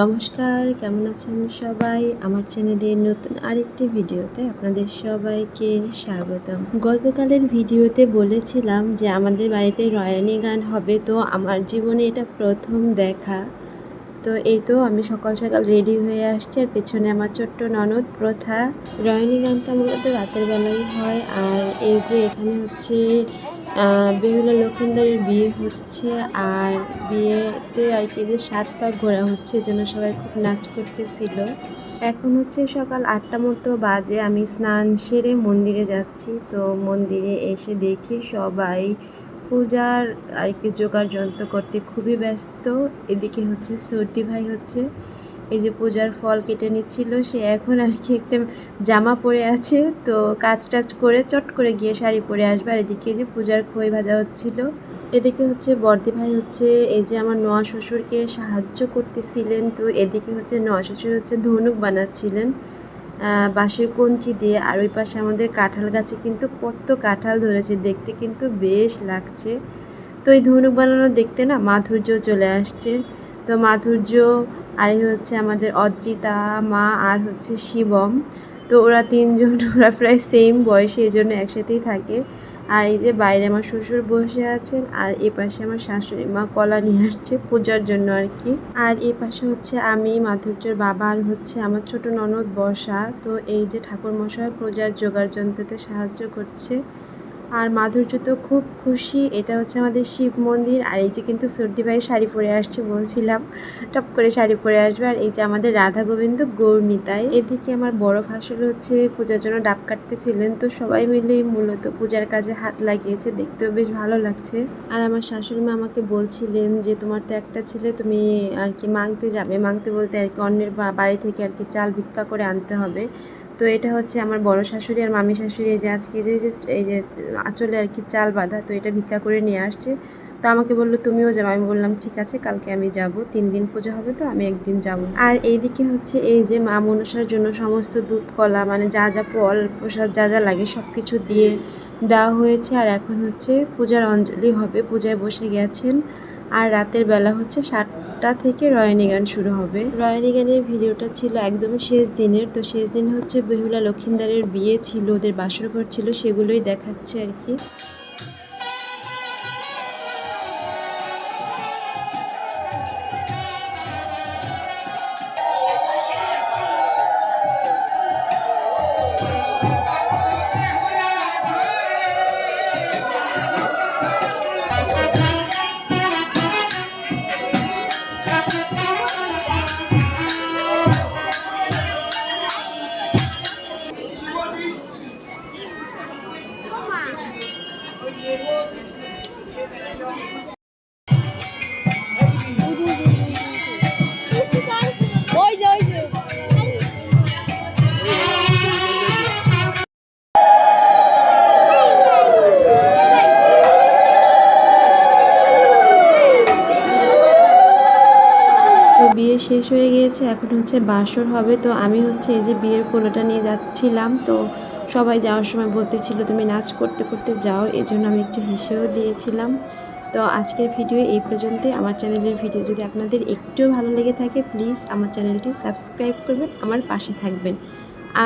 নমস্কার, কেমন আছেন সবাই? আমার চ্যানেলের নতুন আরেকটি ভিডিওতে আপনাদের সবাইকে স্বাগতম। গতকালের ভিডিওতে বলেছিলাম যে আমাদের বাড়িতে রয়ানি গান হবে, তো আমার জীবনে এটা প্রথম দেখা। তো এই তো আমি সকাল সকাল রেডি হয়ে আসছি আর পেছনে আমার ছোট্ট ননদ প্রথা। রয়নি গানটা মূলত রাতের বেলায় হয় আর এই যে এখানে হচ্ছে বেহুলা লক্ষিন্দারের বিয়ে হচ্ছে আর বিয়েতে আর কি যে সাত পাক ঘোরা হচ্ছে জন্য সবাই খুব নাচ করতেছিল। এখন হচ্ছে সকাল আটটা মতো বাজে, আমি স্নান সেরে মন্দিরে যাচ্ছি। তো মন্দিরে এসে দেখি সবাই পূজার আর কি জোগাড় যন্ত্র করতে খুবই ব্যস্ত। এদিকে হচ্ছে সর্দি ভাই হচ্ছে। এই যে পূজার ফল কেটে নিচ্ছিল, সে এখন আর কি একটা জামা পরে আছে। তো কাজ টাজ করে চট করে গিয়ে শাড়ি পরে আসবে। আর এদিকে যে পূজার খই ভাজা হচ্ছিল। এদিকে হচ্ছে বর্দি ভাই হচ্ছে এই যে আমার নোয়া শ্বশুরকে সাহায্য করতেছিলেন। তো এদিকে হচ্ছে নোয়া শ্বশুর হচ্ছে ধনুক বানাচ্ছিলেন। বাঁশের কঞ্চি দিয়ে। আর ওই পাশে আমাদের কাঁঠাল গাছে কিন্তু কত কাঁঠাল ধরেছে। দেখতে কিন্তু বেশ লাগছে। তো এই ধনুক বানানো দেখতে না মাধুর্য চলে আসছে। তো মাধুর্য আর হচ্ছে আমাদের অদ্রিতা, মা, আর হচ্ছে শিবম। তো ওরা তিনজন, ওরা প্রায় সেম বয়সে এই জন্য একসাথেই থাকে। আর এই যে বাইরে আমার শ্বশুর বসে আছেন, আর এ পাশে আমার শাশুড়ি মা কলা নিয়ে আসছে পূজার জন্য আর কি। আর এ পাশে হচ্ছে আমি, মাধুর্যর বাবা, আর হচ্ছে আমার ছোট ননদ বসা তো এই যে ঠাকুর মশাই পূজার জোগাড় যন্ত্রতে সাহায্য করছে। আর মাধুর্য তো খুব খুশি। এটা হচ্ছে আমাদের শিব মন্দির। আর এই যে কিন্তু সর্দি ভাই শাড়ি পরে আসছে বলছিলাম, টপ করে শাড়ি পরে আসবে। আর এই যে আমাদের রাধা গোবিন্দ গৌরনীতায় এদিকে আমার বড় ভাসুর হচ্ছে পূজার জন্য ডাব কাটতেছিলেন। তো সবাই মিলেই মূলত পূজার কাজে হাত লাগিয়েছে। দেখতেও বেশ ভালো লাগছে। আর আমার শাশুড়ি মা আমাকে বলছিলেন যে, তোমার তো একটা ছেলে, তুমি আর কি মাংতে যাবে। মাংতে বলতে আর কি অন্যের বাড়ি থেকে আর কি চাল ভিক্ষা করে আনতে হবে। তো এটা হচ্ছে আমার বড় শাশুড়ি আর মামি শাশুড়ি, এই যে আজকে যে এই যে আঁচলে আর কি চাল বাঁধা, তো এটা ভিক্ষা করে নিয়ে আসছে। তো আমাকে বলল, তুমিও যাবে আমি বললাম, ঠিক আছে, কালকে আমি যাব। তিন দিন পুজো হবে তো, আমি একদিন যাব। আর এইদিকে হচ্ছে এই যে মা মনসার জন্য সমস্ত দুধ, কলা মানে যা যা ফল, প্রসাদ যা যা লাগে সব কিছু দিয়ে দেওয়া হয়েছে। আর এখন হচ্ছে পূজার অঞ্জলি হবে, পূজায় বসে গেছেন। আর রাতের বেলা হচ্ছে সাতটা থেকে রয়নি গান শুরু হবে। রয়নি গানের ভিডিওটা ছিল একদম শেষ দিনের। তো শেষ দিন হচ্ছে বেহুলা লক্ষিন্দারের বিয়ে ছিল, ওদের বাসর ঘর ছিল, সেগুলোই দেখাচ্ছে আর কি। শেষ হয়ে গিয়েছে, এখন হচ্ছে বাসর হবে। তো আমি হচ্ছে এই যে বিয়ের কোলোটা নিয়ে যাচ্ছিলাম, তো সবাই যাওয়ার সময় বলতেছিল, তুমি নাচ করতে করতে যাও। এই জন্য আমি একটু হেসেও দিয়েছিলাম। তো আজকের ভিডিও এই পর্যন্তই। আমার চ্যানেলের ভিডিও যদি আপনাদের একটু ভালো লেগে থাকে, প্লিজ আমার চ্যানেলটি সাবস্ক্রাইব করবেন, আমার পাশে থাকবেন।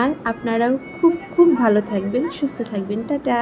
আর আপনারাও খুব খুব ভালো থাকবেন, সুস্থ থাকবেন। টাটা!